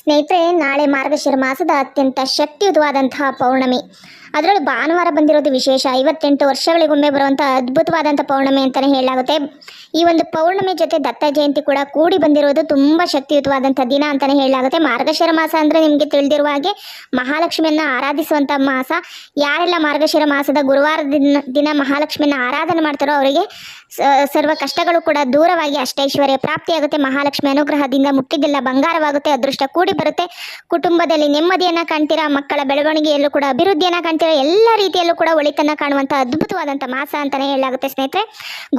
ಸ್ನೇಹಿತರೆ ನಾಳೆ ಮಾರ್ಗಶಿರ ಮಾಸದ ಅತ್ಯಂತ ಶಕ್ತಿಯುತವಾದಂತಹ ಪೌರ್ಣಮಿ. ಅದರಲ್ಲೂ ಭಾನುವಾರ ಬಂದಿರೋದು ವಿಶೇಷ. ಐವತ್ತೆಂಟು ವರ್ಷಗಳಿಗೊಮ್ಮೆ ಬರುವಂಥ ಅದ್ಭುತವಾದಂಥ ಪೌರ್ಣಮಿ ಅಂತಲೇ ಹೇಳಲಾಗುತ್ತೆ. ಈ ಒಂದು ಪೌರ್ಣಮಿ ಜೊತೆ ದತ್ತ ಜಯಂತಿ ಕೂಡ ಕೂಡಿ ಬಂದಿರೋದು ತುಂಬ ಶಕ್ತಿಯುತವಾದಂಥ ದಿನ ಅಂತಲೇ ಹೇಳಲಾಗುತ್ತೆ. ಮಾರ್ಗಶಿರ ಮಾಸ ಅಂದರೆ ನಿಮಗೆ ತಿಳಿದಿರುವ ಹಾಗೆ ಮಹಾಲಕ್ಷ್ಮಿಯನ್ನು ಆರಾಧಿಸುವಂಥ ಮಾಸ. ಯಾರೆಲ್ಲ ಮಾರ್ಗಶಿರ ಮಾಸದ ಗುರುವಾರ ದಿನ ದಿನ ಮಹಾಲಕ್ಷ್ಮಿಯನ್ನು ಆರಾಧನೆ ಮಾಡ್ತಾರೋ ಅವರಿಗೆ ಸರ್ವ ಕಷ್ಟಗಳು ಕೂಡ ದೂರವಾಗಿ ಅಷ್ಟೈಶ್ವರ್ಯ ಪ್ರಾಪ್ತಿಯಾಗುತ್ತೆ. ಮಹಾಲಕ್ಷ್ಮಿ ಅನುಗ್ರಹದಿಂದ ಮುಟ್ಟಿದ್ದೆಲ್ಲ ಬಂಗಾರವಾಗುತ್ತೆ, ಅದೃಷ್ಟ ಕೂಡಿ ಬರುತ್ತೆ. ಕುಟುಂಬದಲ್ಲಿ ನೆಮ್ಮದಿಯನ್ನ ಕಾಣ್ತೀರಾ, ಮಕ್ಕಳ ಬೆಳವಣಿಗೆಯಲ್ಲೂ ಕೂಡ ಅಭಿವೃದ್ಧಿಯನ್ನು ಕಾಣ್ತೀರಾ? ಎಲ್ಲ ರೀತಿಯಲ್ಲೂ ಕೂಡ ಒಳಿತನ್ನ ಕಾಣುವಂಥ ಅದ್ಭುತವಾದಂಥ ಮಾಸ ಅಂತಾನೆ ಹೇಳಲಾಗುತ್ತೆ ಸ್ನೇಹಿತರೆ.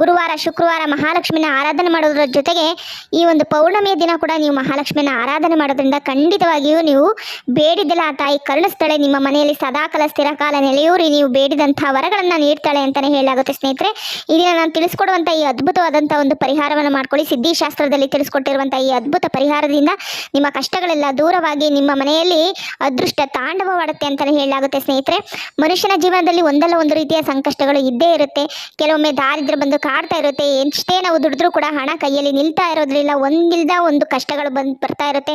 ಗುರುವಾರ, ಶುಕ್ರವಾರ ಮಹಾಲಕ್ಷ್ಮಿನ ಆರಾಧನೆ ಮಾಡೋದ್ರ ಜೊತೆಗೆ ಈ ಒಂದು ಪೌರ್ಣಮಿಯ ದಿನ ಕೂಡ ನೀವು ಮಹಾಲಕ್ಷ್ಮಿನ ಆರಾಧನೆ ಮಾಡೋದ್ರಿಂದ ಖಂಡಿತವಾಗಿಯೂ ನೀವು ಬೇಡಿದ್ದೆಲ್ಲ ಆ ತಾಯಿ ಕರುಣಿಸ್ತಾಳೆ. ನಿಮ್ಮ ಮನೆಯಲ್ಲಿ ಸದಾಕಾಲ ಸ್ಥಿರಕಾಲ ನೆಲೆಯೂರಿ, ನೀವು ಬೇಡಿದಂತಹ ವರಗಳನ್ನು ನೀಡ್ತಾಳೆ ಅಂತಾನೆ ಹೇಳಲಾಗುತ್ತೆ ಸ್ನೇಹಿತರೆ. ಈ ದಿನ ನಾನು ತಿಳಿಸ್ಕೊಡುವಂಥ ಈ ಅದ್ಭುತವಾದಂಥ ಒಂದು ಪರಿಹಾರವನ್ನು ಮಾಡ್ಕೊಳ್ಳಿ. ಸಿದ್ಧಿಶಾಸ್ತ್ರದಲ್ಲಿ ತಿಳಿಸ್ಕೊಟ್ಟಿರುವಂಥ ಈ ಅದ್ಭುತ ಪರಿಹಾರದಿಂದ ನಿಮ್ಮ ಕಷ್ಟಗಳೆಲ್ಲ ದೂರವಾಗಿ ನಿಮ್ಮ ಮನೆಯಲ್ಲಿ ಅದೃಷ್ಟ ತಾಂಡವವಾಡುತ್ತೆ ಅಂತಲೇ ಹೇಳಲಾಗುತ್ತೆ ಸ್ನೇಹಿತರೆ. ಮನುಷ್ಯನ ಜೀವನದಲ್ಲಿ ಒಂದಲ್ಲ ಒಂದು ರೀತಿಯ ಸಂಕಷ್ಟಗಳು ಇದ್ದೇ ಇರುತ್ತೆ. ಕೆಲವೊಮ್ಮೆ ದಾರಿದ್ರೆ ಬಂದು ಕಾಡ್ತಾ ಇರುತ್ತೆ. ಎಷ್ಟೇ ನಾವು ದುಡಿದ್ರೂ ಕೂಡ ಹಣ ಕೈಯಲ್ಲಿ ನಿಲ್ತಾ ಇರೋದ್ರಿಲ್ಲ ಒಂದಿಲ್ದ ಒಂದು ಕಷ್ಟಗಳು ಬಂದು ಬರ್ತಾ ಇರುತ್ತೆ.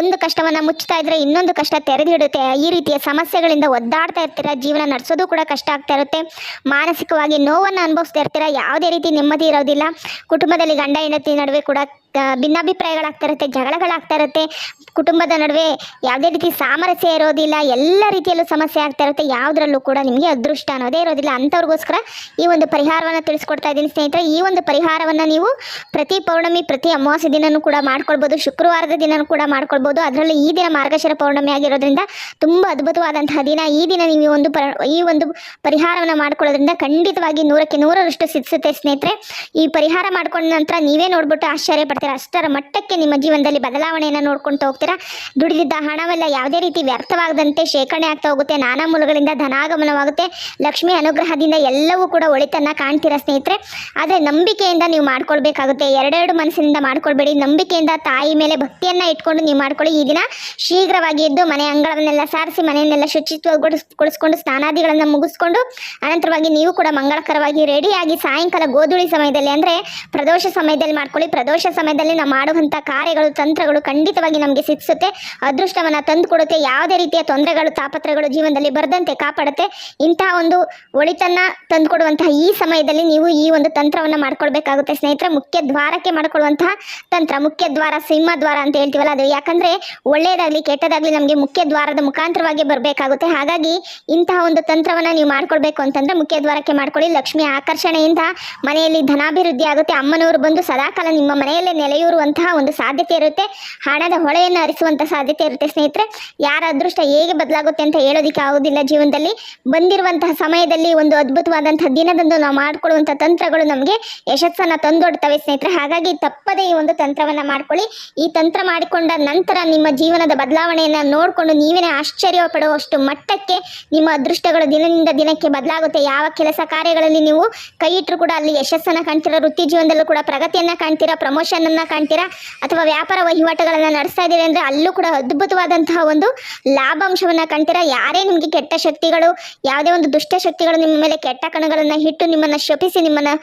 ಒಂದು ಕಷ್ಟವನ್ನು ಮುಚ್ತಾ ಇದ್ರೆ ಇನ್ನೊಂದು ಕಷ್ಟ ತೆರೆದಿಡುತ್ತೆ. ಈ ರೀತಿಯ ಸಮಸ್ಯೆಗಳಿಂದ ಒದ್ದಾಡ್ತಾ ಇರ್ತೀರ, ಜೀವನ ನಡೆಸೋದು ಕೂಡ ಕಷ್ಟ ಆಗ್ತಾ ಇರುತ್ತೆ. ಮಾನಸಿಕವಾಗಿ ನೋವನ್ನು ಅನುಭವಿಸ್ತಾ ಇರ್ತೀರ, ಯಾವುದೇ ರೀತಿ ನೆಮ್ಮದಿ ಇರೋದಿಲ್ಲ. ಕುಟುಂಬದಲ್ಲಿ ಗಂಡ ಹೆಂಡತಿ ನಡುವೆ ಕೂಡ ಭಿನ್ನಾಭಿಪ್ರಾಯಗಳಾಗ್ತಾ ಇರುತ್ತೆ ಜಗಳಗಳಾಗ್ತಾ ಇರುತ್ತೆ ಕುಟುಂಬದ ನಡುವೆ ಯಾವುದೇ ರೀತಿ ಸಾಮರಸ್ಯ ಇರೋದಿಲ್ಲ, ಎಲ್ಲ ರೀತಿಯಲ್ಲೂ ಸಮಸ್ಯೆ ಆಗ್ತಾ ಇರುತ್ತೆ ಯಾವುದರಲ್ಲೂ ಕೂಡ ನಿಮಗೆ ಅದೃಷ್ಟ ಅನ್ನೋದೇ ಇರೋದಿಲ್ಲ. ಅಂಥವ್ರಿಗೋಸ್ಕರ ಈ ಒಂದು ಪರಿಹಾರವನ್ನು ತಿಳಿಸ್ಕೊಡ್ತಾ ಇದ್ದೀನಿ ಸ್ನೇಹಿತರೆ. ಈ ಒಂದು ಪರಿಹಾರವನ್ನು ನೀವು ಪ್ರತಿ ಪೌರ್ಣಮಿ, ಪ್ರತಿ ಅಮಾವಾಸ್ಯ ದಿನನೂ ಕೂಡ ಮಾಡ್ಕೊಳ್ಬೋದು. ಶುಕ್ರವಾರದ ದಿನನೂ ಕೂಡ ಮಾಡ್ಕೊಳ್ಬೋದು. ಅದರಲ್ಲೂ ಈ ದಿನ ಮಾರ್ಗಶಿರ ಪೌರ್ಣಮಿ ಆಗಿರೋದ್ರಿಂದ ತುಂಬ ಅದ್ಭುತವಾದಂತಹ ದಿನ. ಈ ದಿನ ನೀವು ಒಂದು ಈ ಒಂದು ಪರಿಹಾರವನ್ನು ಮಾಡ್ಕೊಳ್ಳೋದ್ರಿಂದ ಖಂಡಿತವಾಗಿ ನೂರಕ್ಕೆ ನೂರರಷ್ಟು ಸಿದ್ಧಿಸುತ್ತೆ ಸ್ನೇಹಿತರೆ. ಈ ಪರಿಹಾರ ಮಾಡ್ಕೊಂಡ ನಂತರ ನೀವೇ ನೋಡ್ಬಿಟ್ಟು ಆಶ್ಚರ್ಯ ಪಡ್ತೀರಾ ಅಷ್ಟರ ಮಟ್ಟಕ್ಕೆ ನಿಮ್ಮ ಜೀವನದಲ್ಲಿ ಬದಲಾವಣೆಯನ್ನು ನೋಡ್ಕೊಳ್ತಾ ಹೋಗ್ತೀರಾ? ದುಡಿದಿದ್ದ ಹಣವೆಲ್ಲ ಯಾವುದೇ ರೀತಿ ವ್ಯರ್ಥವಾಗದಂತೆ ಶೇಖರಣೆ ಆಗ್ತಾ ಹೋಗುತ್ತೆ. ನಾನಾ ಮೂಲಗಳಿಂದ ಧನಾಗಮನವಾಗುತ್ತೆ. ಲಕ್ಷ್ಮಿ ಅನುಗ್ರಹದಿಂದ ಎಲ್ಲವೂ ಕೂಡ ಒಳಿತನ್ನ ಕಾಣ್ತೀರಾ ಸ್ನೇಹಿತರೆ? ಆದರೆ ನಂಬಿಕೆಯಿಂದ ನೀವು ಮಾಡ್ಕೊಳ್ಬೇಕಾಗುತ್ತೆ. ಎರಡೆರಡು ಮನಸ್ಸಿನಿಂದ ಮಾಡ್ಕೊಳ್ಬೇಡಿ. ನಂಬಿಕೆಯಿಂದ ತಾಯಿ ಮೇಲೆ ಭಕ್ತಿಯನ್ನ ಇಟ್ಕೊಂಡು ನೀವು ಮಾಡ್ಕೊಳ್ಳಿ. ಈ ದಿನ ಶೀಘ್ರವಾಗಿ ಎದ್ದು ಮನೆ ಅಂಗಳವನ್ನೆಲ್ಲ ಸಾರಿಸಿ, ಮನೆಯನ್ನೆಲ್ಲ ಶುಚಿತ್ವಗೊಳಿಸ್ಕೊಂಡು, ಸ್ನಾನಾದಿಗಳನ್ನ ಮುಗಿಸ್ಕೊಂಡು, ಅನಂತರವಾಗಿ ನೀವು ಕೂಡ ಮಂಗಳಕರವಾಗಿ ರೆಡಿಯಾಗಿ ಸಾಯಂಕಾಲ ಗೋಧೂಳಿ ಸಮಯದಲ್ಲಿ ಅಂದ್ರೆ ಪ್ರದೋಷ ಸಮಯದಲ್ಲಿ ಮಾಡ್ಕೊಳ್ಳಿ. ಪ್ರದೋಷ ಸಮಯದಲ್ಲಿ ನಾವು ಮಾಡುವಂಥ ಕಾರ್ಯಗಳು, ತಂತ್ರಗಳು ಖಂಡಿತವಾಗಿ ನಮಗೆ ಸಿದ್ಧಿಸುತ್ತೆ ಅದೃಷ್ಟವನ್ನು ತಂದು ಕೊಡುತ್ತೆ ಯಾವುದೇ ರೀತಿಯ ತೊಂದರೆಗಳು ತಾಪತ್ರಗಳು ಜೀವನದಲ್ಲಿ ಬರದಂತೆ ಕಾಪಾಡುತ್ತೆ. ಇಂತಹ ಒಂದು ಒಳಿತನ್ನ ತಂದುಕೊಡುವಂತಹ ಈ ಸಮಯದಲ್ಲಿ ನೀವು ಈ ಒಂದು ತಂತ್ರವನ್ನು ಮಾಡ್ಕೊಳ್ಬೇಕಾಗುತ್ತೆ. ಸ್ನೇಹಿತರೆ, ಮುಖ್ಯ ದ್ವಾರಕ್ಕೆ ಮಾಡ್ಕೊಳ್ಳುವಂತಹ ತಂತ್ರ, ಮುಖ್ಯ ದ್ವಾರ ಸಿಂಹ ದ್ವಾರ ಅಂತ ಹೇಳ್ತೀವಲ್ಲ ಅದು. ಯಾಕಂದ್ರೆ ಒಳ್ಳೆಯದಾಗ್ಲಿ ಕೆಟ್ಟದಾಗ್ಲಿ ನಮಗೆ ಮುಖ್ಯ ದ್ವಾರದ ಮುಖಾಂತರವಾಗಿ ಬರಬೇಕಾಗುತ್ತೆ. ಹಾಗಾಗಿ ಇಂತಹ ಒಂದು ತಂತ್ರವನ್ನ ನೀವು ಮಾಡ್ಕೊಳ್ಬೇಕು ಅಂತಂದ್ರೆ ಮುಖ್ಯ ದ್ವಾರಕ್ಕೆ ಮಾಡ್ಕೊಳ್ಳಿ. ಲಕ್ಷ್ಮಿ ಆಕರ್ಷಣೆಯಿಂದ ಮನೆಯಲ್ಲಿ ಧನಾಭಿವೃದ್ಧಿ ಆಗುತ್ತೆ. ಅಮ್ಮನವರು ಬಂದು ಸದಾಕಾಲ ನಿಮ್ಮ ಮನೆಯಲ್ಲೇ ನೆಲೆಯೂರುವಂತಹ ಒಂದು ಸಾಧ್ಯತೆ ಇರುತ್ತೆ. ಹಣದ ಹೊಳೆಯನ್ನು ಹರಿಸುವಂತಹ ಸಾಧ್ಯತೆ ಇರುತ್ತೆ ಸ್ನೇಹಿತರೆ. ಯಾರ ಅದೃಷ್ಟ ಹೇಗೆ ಬದಲಾಗುತ್ತೆ ಅಂತ ಹೇಳೋದಿಕ್ಕೆ ಆಗೋದಿಲ್ಲ ಜೀವನದಲ್ಲಿ. ಬಂದಿರುವಂತಹ ಸಮಯದಲ್ಲಿ ಒಂದು ಅದ್ಭುತವಾದಂತಹ ದಿನದಂದು ನಾವು ಮಾಡ್ಕೊಳ್ಳುವಂಥ ತಂತ್ರಗಳು ನಮಗೆ ಯಶಸ್ಸನ್ನ ತಂದೊಡ್ತವೆ ಸ್ನೇಹಿತರೆ. ಹಾಗಾಗಿ ತಪ್ಪದೇ ಈ ಒಂದು ತಂತ್ರವನ್ನ ಮಾಡ್ಕೊಳ್ಳಿ. ಈ ತಂತ್ರ ಮಾಡಿಕೊಂಡ ನಂತರ ನಿಮ್ಮ ಜೀವನದ ಬದಲಾವಣೆಯನ್ನ ನೋಡಿಕೊಂಡು ನೀವೇ ಆಶ್ಚರ್ಯ ಪಡುವಷ್ಟು ಮಟ್ಟಕ್ಕೆ ನಿಮ್ಮ ಅದೃಷ್ಟಗಳು ದಿನದಿಂದ ದಿನಕ್ಕೆ ಬದಲಾಗುತ್ತೆ. ಯಾವ ಕೆಲಸ ಕಾರ್ಯಗಳಲ್ಲಿ ನೀವು ಕೈ ಇಟ್ಟರು ಕೂಡ ಅಲ್ಲಿ ಯಶಸ್ಸನ್ನ ಕಾಣ್ತೀರಾ, ವೃತ್ತಿ ಜೀವನದಲ್ಲೂ ಕೂಡ ಪ್ರಗತಿಯನ್ನ ಕಾಣ್ತೀರಾ ಪ್ರಮೋಷನ್ ಅನ್ನ ಕಾಣ್ತೀರಾ? ಅಥವಾ ವ್ಯಾಪಾರ ವಹಿವಾಟುಗಳನ್ನು ನಡೆಸ್ತಾ ಇದ್ದೀರಿ ಅಂದರೆ ಅಲ್ಲೂ ಕೂಡ ಅದ್ಭುತವಾದಂತಹ ಒಂದು ಲಾಭಾಂಶವನ್ನು ಕಾಣ್ತೀರಾ? ಯಾರೇ ನಿಮಗೆ ಕೆಟ್ಟ ಶಕ್ತಿಗಳು, ಯಾವುದೇ ಒಂದು ದುಷ್ಟ ಶಕ್ತಿಗಳು ನಿಮ್ಮ ಮೇಲೆ ಕೆಟ್ಟ ಕಣಗಳನ್ನು ಇಟ್ಟು ನಿಮ್ಮನ್ನು ಶಪಿಸಿ ನಿಮ್ಮನ್ನು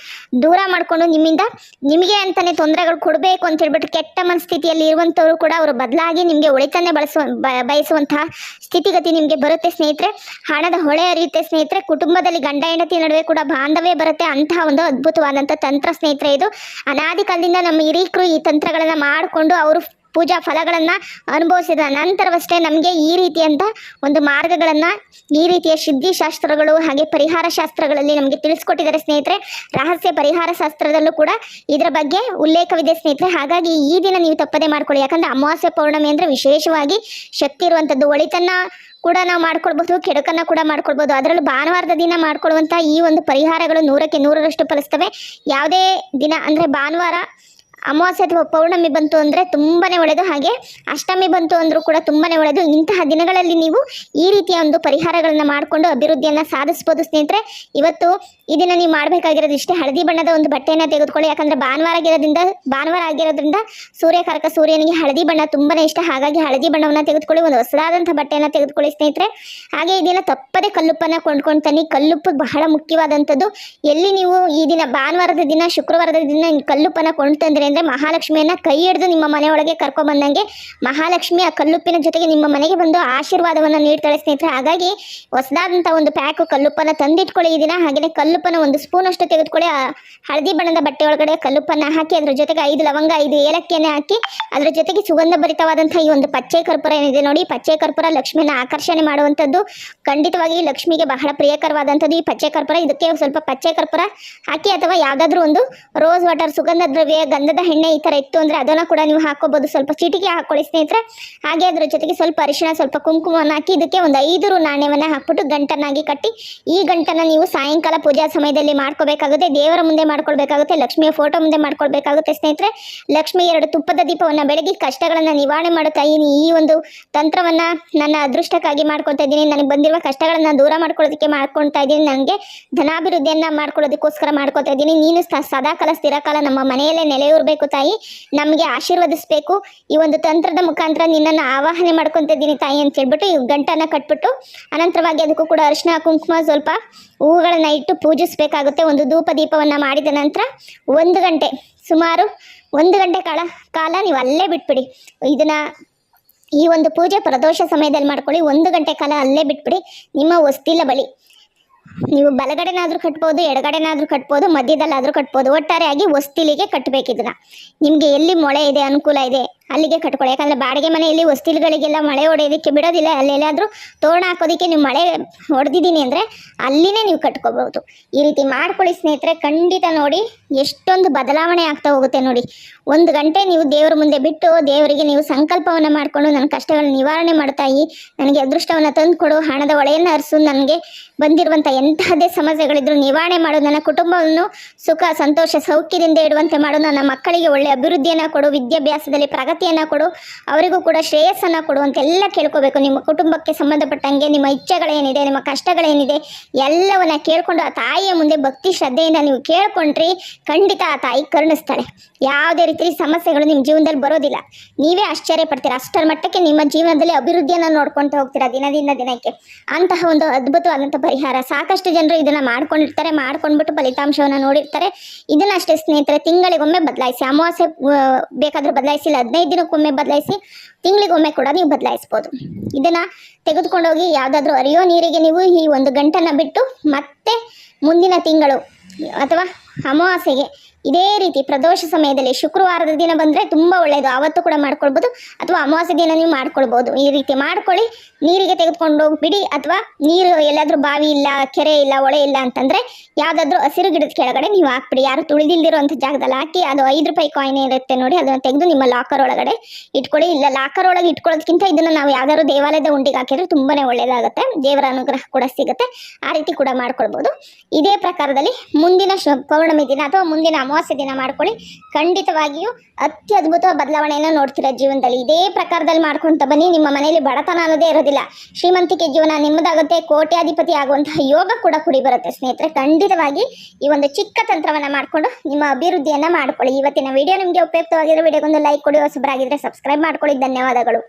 ದೂರ ಮಾಡಿಕೊಂಡು ನಿಮ್ಮಿಂದ ನಿಮಗೆ ಅಂತಾನೆ ತೊಂದರೆಗಳು ಕೊಡಬೇಕು ಅಂತ ಹೇಳ್ಬಿಟ್ಟು ಕೆಟ್ಟ ಮನಸ್ಥಿತಿಯಲ್ಲಿ ಇರುವಂಥವ್ರು ಕೂಡ ಅವರು ಬದಲಾಗಿ ನಿಮಗೆ ಒಳಿತನ್ನೇ ಬಳಸುವ ಬಯಸುವಂತಹ ಸ್ಥಿತಿಗತಿ ನಿಮಗೆ ಬರುತ್ತೆ ಸ್ನೇಹಿತರೆ. ಹಣದ ಹೊಳೆ ಅರಿಯುತ್ತೆ ಸ್ನೇಹಿತರೆ. ಕುಟುಂಬದಲ್ಲಿ ಗಂಡ, ಹೆಂಡತಿ ನಡುವೆ ಕೂಡ ಬಾಂಧವ್ಯ ಬರುತ್ತೆ. ಅಂತಹ ಒಂದು ಅದ್ಭುತವಾದಂಥ ತಂತ್ರ ಸ್ನೇಹಿತರೆ ಇದು. ಅನಾದಿ ಕಾಲದಿಂದ ನಮ್ಮ ಹಿರೀಕರು ಈ ತಂತ್ರಗಳನ್ನು ಮಾಡಿಕೊಂಡು ಅವರು ಪೂಜಾ ಫಲಗಳನ್ನು ಅನುಭವಿಸಿದ ನಂತರವಷ್ಟೇ ನಮಗೆ ಈ ರೀತಿಯಂಥ ಒಂದು ಮಾರ್ಗಗಳನ್ನು ಈ ರೀತಿಯ ಸಿದ್ಧಿಶಾಸ್ತ್ರಗಳು ಹಾಗೆ ಪರಿಹಾರ ಶಾಸ್ತ್ರಗಳಲ್ಲಿ ನಮಗೆ ತಿಳಿಸ್ಕೊಟ್ಟಿದ್ದಾರೆ ಸ್ನೇಹಿತರೆ. ರಹಸ್ಯ ಪರಿಹಾರ ಶಾಸ್ತ್ರದಲ್ಲೂ ಕೂಡ ಇದರ ಬಗ್ಗೆ ಉಲ್ಲೇಖವಿದೆ ಸ್ನೇಹಿತರೆ. ಹಾಗಾಗಿ ಈ ದಿನ ನೀವು ತಪ್ಪದೆ ಮಾಡ್ಕೊಳ್ಳಿ. ಯಾಕಂದರೆ ಅಮಾವಾಸ್ಯ ಪೌರ್ಣಮಿ ಅಂದರೆ ವಿಶೇಷವಾಗಿ ಶಕ್ತಿ ಇರುವಂಥದ್ದು ಒಳಿತನ್ನ ಕೂಡ ನಾವು ಮಾಡ್ಕೊಳ್ಬಹುದು, ಕೆಡಕನ್ನ ಕೂಡ ಮಾಡ್ಕೊಳ್ಬೋದು ಅದರಲ್ಲೂ ಭಾನುವಾರದ ದಿನ ಮಾಡ್ಕೊಳ್ಳುವಂಥ ಈ ಒಂದು ಪರಿಹಾರಗಳು ನೂರಕ್ಕೆ ನೂರರಷ್ಟು ಫಲಿಸ್ತವೆ. ಯಾವುದೇ ದಿನ ಅಂದರೆ ಭಾನುವಾರ ಅಮಾವಾಸ್ಯೆ ಅಥವಾ ಪೌರ್ಣಮಿ ಬಂತು ಅಂದರೆ ತುಂಬಾನೇ ಒಳ್ಳೆಯದು ಹಾಗೆ ಅಷ್ಟಮಿ ಬಂತು ಅಂದರೂ ಕೂಡ ತುಂಬಾನೇ ಒಳ್ಳೆಯದು ಇಂತಹ ದಿನಗಳಲ್ಲಿ ನೀವು ಈ ರೀತಿಯ ಒಂದು ಪರಿಹಾರಗಳನ್ನು ಮಾಡಿಕೊಂಡು ಅಭಿವೃದ್ಧಿಯನ್ನು ಸಾಧಿಸ್ಬೋದು ಸ್ನೇಹಿತರೆ. ಇವತ್ತು ಈ ದಿನ ನೀವು ಮಾಡಬೇಕಾಗಿರೋದು ಇಷ್ಟೇ. ಹಳದಿ ಬಣ್ಣದ ಒಂದು ಬಟ್ಟೆಯನ್ನು ತೆಗೆದುಕೊಳ್ಳಿ. ಯಾಕಂದರೆ ಭಾನುವಾರ ಆಗಿರೋದ್ರಿಂದ ಭಾನುವಾರ ಆಗಿರೋದ್ರಿಂದ ಸೂರ್ಯಕಾರಕ ಸೂರ್ಯನಿಗೆ ಹಳದಿ ಬಣ್ಣ ತುಂಬಾನೇ ಇಷ್ಟ. ಹಾಗಾಗಿ ಹಳದಿ ಬಣ್ಣವನ್ನು ತೆಗೆದುಕೊಳ್ಳಿ. ಒಂದು ಹೊಸದಾದಂಥ ಬಟ್ಟೆಯನ್ನು ತೆಗೆದುಕೊಳ್ಳಿ ಸ್ನೇಹಿತರೆ. ಹಾಗೆ ಈ ದಿನ ತಪ್ಪದೆ ಕಲ್ಲುಪ್ಪನ್ನು ಕೊಂಡ್ಕೊಂಡು ಕಲ್ಲುಪ್ಪು ಬಹಳ ಮುಖ್ಯವಾದಂಥದ್ದು. ಎಲ್ಲಿ ನೀವು ಈ ದಿನ ಭಾನುವಾರದ ದಿನ, ಶುಕ್ರವಾರದ ದಿನ ಕಲ್ಲುಪ್ಪನ್ನು ಕೊಂಡು ತಂದ್ರಿ ಅಂದರೆ ಮಹಾಲಕ್ಷ್ಮಿಯನ್ನ ಕೈ ಹಿಡಿದು ನಿಮ್ಮ ಮನೆಯೊಳಗೆ ಕರ್ಕೊಂಬಂದಂಗೆ ಮಹಾಲಕ್ಷ್ಮಿ ಆ ಕಲ್ಲುಪ್ಪಿನ ಜೊತೆಗೆ ನಿಮ್ಮ ಮನೆಗೆ ಬಂದು ಆಶೀರ್ವಾದವನ್ನು ನೀಡ್ತಾಳೆ ಸ್ನೇಹಿತರೆ. ಹಾಗಾಗಿ ಹೊಸದಾದಂಥ ಒಂದು ಪ್ಯಾಕು ಕಲ್ಲುಪ್ಪನ್ನ ತಂದಿಟ್ಕೊಳ್ಳಿ ಈ ದಿನ. ಹಾಗೆಯೇ ಕಲ್ಲುಪ್ಪನ ಒಂದು ಸ್ಪೂನ್ ಅಷ್ಟು ತೆಗೆದುಕೊಳ್ಳಿ. ಹಳದಿ ಬಣ್ಣದ ಬಟ್ಟೆ ಒಳಗಡೆ ಕಲ್ಲುಪ್ಪನ್ನ ಹಾಕಿ, ಅದರ ಜೊತೆಗೆ ಐದು ಲವಂಗ, ಐದು ಏಲಕ್ಕಿಯನ್ನ ಹಾಕಿ, ಅದರ ಜೊತೆಗೆ ಸುಗಂಧ ಭರಿತವಾದಂಥ ಈ ಒಂದು ಪಚ್ಚೆ ಕರ್ಪೂರ ಏನಿದೆ ನೋಡಿ, ಪಚ್ಚೆ ಕರ್ಪೂರ ಲಕ್ಷ್ಮಿಯನ್ನ ಆಕರ್ಷಣೆ ಮಾಡುವಂಥದ್ದು. ಖಂಡಿತವಾಗಿ ಲಕ್ಷ್ಮಿಗೆ ಬಹಳ ಪ್ರಿಯಕರವಾದಂಥದ್ದು ಈ ಪಚ್ಚೆ ಕರ್ಪೂರ. ಇದಕ್ಕೆ ಸ್ವಲ್ಪ ಪಚ್ಚೆ ಕರ್ಪೂರ ಹಾಕಿ, ಅಥವಾ ಯಾವುದಾದ್ರೂ ಒಂದು ರೋಸ್ ವಾಟರ್ ಸುಗಂಧ ದ್ರವ್ಯ, ಗಂಧದ ಎಣ್ಣೆ ಈ ಥರ ಇತ್ತು ಅಂದರೆ ಅದನ್ನು ಕೂಡ ನೀವು ಹಾಕೋಬಹುದು ಸ್ವಲ್ಪ ಚಿಟಿಕೆ ಹಾಕೊಳ್ಳಿ ಸ್ನೇಹಿತರೆ. ಹಾಗೆ ಅದ್ರ ಜೊತೆಗೆ ಸ್ವಲ್ಪ ಅರಿಶಿಣ, ಸ್ವಲ್ಪ ಕುಂಕುಮವನ್ನು ಹಾಕಿ ಇದಕ್ಕೆ ಒಂದು ಐದು ನಾಣ್ಯವನ್ನ ಹಾಕ್ಬಿಟ್ಟು ಗಂಟನ್ನಾಗಿ ಕಟ್ಟಿ, ಈ ಗಂಟನ್ನು ನೀವು ಸಾಯಂಕಾಲ ಪೂಜಾ ಸಮಯದಲ್ಲಿ ಮಾಡ್ಕೋಬೇಕಾಗುತ್ತೆ. ದೇವರ ಮುಂದೆ ಮಾಡ್ಕೊಳ್ಬೇಕಾಗುತ್ತೆ, ಲಕ್ಷ್ಮಿಯ ಫೋಟೋ ಮುಂದೆ ಮಾಡ್ಕೊಳ್ಬೇಕಾಗುತ್ತೆ ಸ್ನೇಹಿತರೆ. ಲಕ್ಷ್ಮಿ ಎರಡು ತುಪ್ಪದ ದೀಪವನ್ನು ಬೆಳಗಿ ಕಷ್ಟಗಳನ್ನು ನಿವಾರಣೆ ಮಾಡುತ್ತಾ ಈ ಈ ಒಂದು ತಂತ್ರವನ್ನ ನನ್ನ ಅದೃಷ್ಟಕ್ಕಾಗಿ ಮಾಡ್ಕೊಳ್ತಾ ಇದ್ದೀನಿ. ನನಗೆ ಬಂದಿರುವ ಕಷ್ಟಗಳನ್ನ ದೂರ ಮಾಡ್ಕೊಳ್ಳೋದಕ್ಕೆ ಮಾಡ್ಕೊಳ್ತಾ ಇದ್ದೀನಿ. ನನಗೆ ಧನಾಭಿವೃದ್ಧಿಯನ್ನ ಮಾಡ್ಕೊಳ್ಳೋದಕ್ಕೋಸ್ಕರ ಮಾಡ್ಕೊಳ್ತಾ ಇದ್ದೀನಿ. ನೀನು ಸ- ಸದಾಕಾಲ ಸ್ಥಿರಕಾಲ ನಮ್ಮ ಮನೆಯಲ್ಲೇ ನೆಲೆಯೂರಬೇಕು ತಾಯಿ. ನಮಗೆ ಆಶೀರ್ವದಿಸಬೇಕು. ಈ ಒಂದು ತಂತ್ರದ ಮುಖಾಂತರ ನಿನ್ನನ್ನು ಆವಾಹನೆ ಮಾಡ್ಕೊತಿದ್ದೀನಿ ತಾಯಿ ಅಂತ ಹೇಳ್ಬಿಟ್ಟು ಈ ಗಂಟನ್ನ ಕಟ್ಬಿಟ್ಟು ಅನಂತರವಾಗಿ ಅದಕ್ಕೂ ಕೂಡ ಅರಿಶಿನ ಕುಂಕುಮ ಸ್ವಲ್ಪ ಹೂವುಗಳನ್ನು ಇಟ್ಟು ಪೂಜಿಸಬೇಕಾಗುತ್ತೆ. ಒಂದು ಧೂಪ ದೀಪವನ್ನು ಮಾಡಿದ ನಂತರ ಒಂದು ಗಂಟೆ, ಸುಮಾರು ಒಂದು ಗಂಟೆ ಕಾಲ ಕಾಲ ನೀವು ಅಲ್ಲೇ ಬಿಟ್ಬಿಡಿ. ಇದನ್ನ ಈ ಒಂದು ಪೂಜೆ ಪ್ರದೋಷ ಸಮಯದಲ್ಲಿ ಮಾಡ್ಕೊಳ್ಳಿ. ಒಂದು ಗಂಟೆ ಕಾಲ ಅಲ್ಲೇ ಬಿಟ್ಬಿಡಿ. ನಿಮ್ಮ ವಸ್ತಿಲ ಬಳಿ. ನೀವು ಬಲಗಡೆನಾದ್ರೂ ಕಟ್ಬೋದು, ಎಡಗಡೆನಾದರೂ ಕಟ್ಬೋದು, ಮಧ್ಯದಲ್ಲಾದರೂ ಕಟ್ಬೋದು, ಒಟ್ಟಾರೆಯಾಗಿ ಹೊಸ್ತಿಲಿಗೆ ಕಟ್ಟಬೇಕಿದ್ರ ನಿಮಗೆ ಎಲ್ಲಿ ಮೊಳೆ ಇದೆ, ಅನುಕೂಲ ಇದೆ ಅಲ್ಲಿಗೆ ಕಟ್ಕೊಳ್ಳಿ. ಯಾಕಂದರೆ ಬಾಡಿಗೆ ಮನೆಯಲ್ಲಿ ಹೊಸ್ತಿಲುಗಳಿಗೆಲ್ಲ ಮಳೆ ಹೊಡೆಯೋದಕ್ಕೆ ಬಿಡೋದಿಲ್ಲ. ಅಲ್ಲೆಲ್ಲಾದರೂ ತೋರಣ ಹಾಕೋದಕ್ಕೆ ನೀವು ಮಳೆ ಹೊಡೆದಿದ್ದೀನಿ ಅಂದರೆ ಅಲ್ಲಿನೇ ನೀವು ಕಟ್ಕೋಬಹುದು ಈ ರೀತಿ ಮಾಡ್ಕೊಳ್ಳಿ ಸ್ನೇಹಿತರೆ, ಖಂಡಿತ ನೋಡಿ ಎಷ್ಟೊಂದು ಬದಲಾವಣೆ ಆಗ್ತಾ ಹೋಗುತ್ತೆ ನೋಡಿ. ಒಂದು ಗಂಟೆ ನೀವು ದೇವರ ಮುಂದೆ ಬಿಟ್ಟು ದೇವರಿಗೆ ನೀವು ಸಂಕಲ್ಪವನ್ನು ಮಾಡಿಕೊಂಡು ನನ್ನ ಕಷ್ಟಗಳನ್ನ ನಿವಾರಣೆ ಮಾಡ್ತಾಯಿ ನನಗೆ ಅದೃಷ್ಟವನ್ನು ತಂದುಕೊಡು ಹಣದ ಒಳೆಯನ್ನು ಹರಿಸು ನನಗೆ ಬಂದಿರುವಂಥ ಎಂತಹದೇ ಸಮಸ್ಯೆಗಳಿದ್ರು ನಿವಾರಣೆ ಮಾಡು. ನನ್ನ ಕುಟುಂಬವನ್ನು ಸುಖ, ಸಂತೋಷ, ಸೌಖ್ಯದಿಂದ ಇಡುವಂತೆ ಮಾಡು. ನನ್ನ ಮಕ್ಕಳಿಗೆ ಒಳ್ಳೆಯ ಅಭಿವೃದ್ಧಿಯನ್ನು ಕೊಡು. ವಿದ್ಯಾಭ್ಯಾಸದಲ್ಲಿ ಪ್ರಗತಿಯನ್ನು ಕೊಡು, ಅವರಿಗೂ ಕೂಡ ಶ್ರೇಯಸ್ಸನ್ನು ಕೊಡು ಅಂತೆಲ್ಲ ಕೇಳ್ಕೋಬೇಕು. ನಿಮ್ಮ ಕುಟುಂಬಕ್ಕೆ ಸಂಬಂಧಪಟ್ಟಂಗೆ, ನಿಮ್ಮ ಇಚ್ಛೆಗಳೇನಿದೆ, ನಿಮ್ಮ ಕಷ್ಟಗಳೇನಿದೆ, ಎಲ್ಲವನ್ನ ಕೇಳಿಕೊಂಡು ಆ ತಾಯಿಯ ಮುಂದೆ ಭಕ್ತಿ ಶ್ರದ್ಧೆಯಿಂದ ನೀವು ಕೇಳ್ಕೊಂಡ್ರಿ, ಖಂಡಿತ ಆ ತಾಯಿ ಕರುಣಿಸ್ತಾಳೆ. ಯಾವುದೇ ರೀತಿ ಸಮಸ್ಯೆಗಳು ನಿಮ್ಮ ಜೀವನದಲ್ಲಿ ಬರೋದಿಲ್ಲ. ನೀವೇ ಆಶ್ಚರ್ಯ ಪಡ್ತೀರಾ. ಅಷ್ಟರ ಮಟ್ಟಕ್ಕೆ ನಿಮ್ಮ ಜೀವನದಲ್ಲಿ ಅಭಿವೃದ್ಧಿಯನ್ನು ನೋಡ್ಕೊಂತ ಹೋಗ್ತೀರಾ ದಿನದಿಂದ ದಿನಕ್ಕೆ. ಅಂತಹ ಒಂದು ಅದ್ಭುತವಾದಂಥ ಪರಿಹಾರ. ಸಾಕಷ್ಟು ಜನರು ಇದನ್ನ ಮಾಡ್ಕೊಂಡಿರ್ತಾರೆ, ಮಾಡ್ಕೊಂಡ್ಬಿಟ್ಟು ಫಲಿತಾಂಶವನ್ನು ನೋಡಿರ್ತಾರೆ. ಇದನ್ನ ಅಷ್ಟೇ ಸ್ನೇಹಿತರೆ, ತಿಂಗಳಿಗೊಮ್ಮೆ ಬದಲಾಯಿಸಿ, ಅಮಾವಾಸ್ಯೆ ಬೇಕಾದ್ರೂ ಬದಲಾಯಿಸಿಲ್ಲ ಹದಿನೈದು ದಿನಕ್ಕೊಮ್ಮೆ ಬದಲಾಯಿಸಿ ತಿಂಗಳಿಗೊಮ್ಮೆ ಕೂಡ ನೀವು ಬದಲಾಯಿಸ್ಬೋದು. ಇದನ್ನ ತೆಗೆದುಕೊಂಡೋಗಿ ಯಾವುದಾದ್ರೂ ಅರಿಯೋ ನೀರಿಗೆ ನೀವು ಈ ಒಂದು ಗಂಟನ್ನು ಬಿಟ್ಟು ಮತ್ತೆ ಮುಂದಿನ ತಿಂಗಳು ಅಥವಾ ಅಮಾವಾಸ್ಯೆಗೆ ಇದೇ ರೀತಿ ಪ್ರದೋಷ ಸಮಯದಲ್ಲಿ ಶುಕ್ರವಾರದ ದಿನ ಬಂದರೆ ತುಂಬ ಒಳ್ಳೆಯದು ಆವತ್ತು ಕೂಡ ಮಾಡ್ಕೊಳ್ಬೋದು ಅಥವಾ ಅಮಾವಾಸ್ಯೆ ದಿನ ನೀವು ಮಾಡ್ಕೊಳ್ಬೋದು. ಈ ರೀತಿ ಮಾಡ್ಕೊಳ್ಳಿ. ನೀರಿಗೆ ತೆಗೆದುಕೊಂಡು ಹೋಗ್ಬಿಡಿ ಅಥವಾ ನೀರು ಎಲ್ಲಾದರೂ ಬಾವಿ ಇಲ್ಲ, ಕೆರೆ ಇಲ್ಲ, ಹೊಳೆ ಇಲ್ಲ ಅಂತಂದರೆ ಯಾವುದಾದ್ರೂ ಹಸಿರು ಗಿಡದ ಕೆಳಗಡೆ ನೀವು ಹಾಕ್ಬಿಡಿ. ಯಾರು ತುಳಿದಿಲ್ದಿರೋಂಥ ಜಾಗದಲ್ಲಿ ಹಾಕಿ ಅದು ಐದು ರೂಪಾಯಿ ಕಾಯಿನ್ ಇರುತ್ತೆ ನೋಡಿ ಅದನ್ನು ತೆಗೆದು ನಿಮ್ಮ ಲಾಕರ್ ಒಳಗಡೆ ಇಟ್ಕೊಳ್ಳಿ. ಇಲ್ಲ ಲಾಕರ್ ಒಳಗೆ ಇಟ್ಕೊಳ್ಳೋದಕ್ಕಿಂತ ಇದನ್ನು ನಾವು ಯಾವ್ದಾದ್ರು ದೇವಾಲಯದ ಉಂಡಿಗೆ ಹಾಕಿದ್ರೆ ತುಂಬಾನೇ ಒಳ್ಳೆಯದಾಗುತ್ತೆ ದೇವರ ಅನುಗ್ರಹ ಕೂಡ ಸಿಗುತ್ತೆ. ಆ ರೀತಿ ಕೂಡ ಮಾಡ್ಕೊಳ್ಬೋದು. ಇದೇ ಪ್ರಕಾರದಲ್ಲಿ ಮುಂದಿನ ಪೌರ್ಣಮಿ ದಿನ ಅಥವಾ ಮುಂದಿನ ಅಮಾವಾಸ್ಯೆ ದಿನ ಮಾಡ್ಕೊಳ್ಳಿ. ಖಂಡಿತವಾಗಿಯೂ ಅತ್ಯದ್ಭುತ ಬದಲಾವಣೆಯನ್ನು ನೋಡ್ತೀರಾ ಜೀವನದಲ್ಲಿ. ಇದೇ ಪ್ರಕಾರದಲ್ಲಿ ಮಾಡ್ಕೊಂತ ಬನ್ನಿ. ನಿಮ್ಮ ಮನೆಯಲ್ಲಿ ಬಡತನ ಅನ್ನೋದೇ ಇರೋದಿಲ್ಲ. ಶ್ರೀಮಂತಿಕೆ ಜೀವನ ನಿಮ್ಮದಾಗುತ್ತೆ. ಕೋಟ್ಯಾಧಿಪತಿ ಆಗುವಂತಹ ಯೋಗ ಕೂಡ ಕುಡಿ ಬರುತ್ತೆ ಸ್ನೇಹಿತರೆ. ಖಂಡಿತವಾಗಿ ಈ ಒಂದು ಚಿಕ್ಕ ತಂತ್ರವನ್ನ ಮಾಡಿಕೊಂಡು ನಿಮ್ಮ ಅಭಿವೃದ್ಧಿಯನ್ನ ಮಾಡ್ಕೊಳ್ಳಿ. ಇವತ್ತಿನ ವಿಡಿಯೋ ನಿಮಗೆ ಉಪಯುಕ್ತವಾಗಿರೋ ವಿಡಿಯೋಗೊಂದು ಲೈಕ್ ಕೊಡಿ. ಹೊಸಬರಾಗಿದ್ರೆ ಸಬ್ಸ್ಕ್ರೈಬ್ ಮಾಡ್ಕೊಳ್ಳಿ. ಧನ್ಯವಾದಗಳು.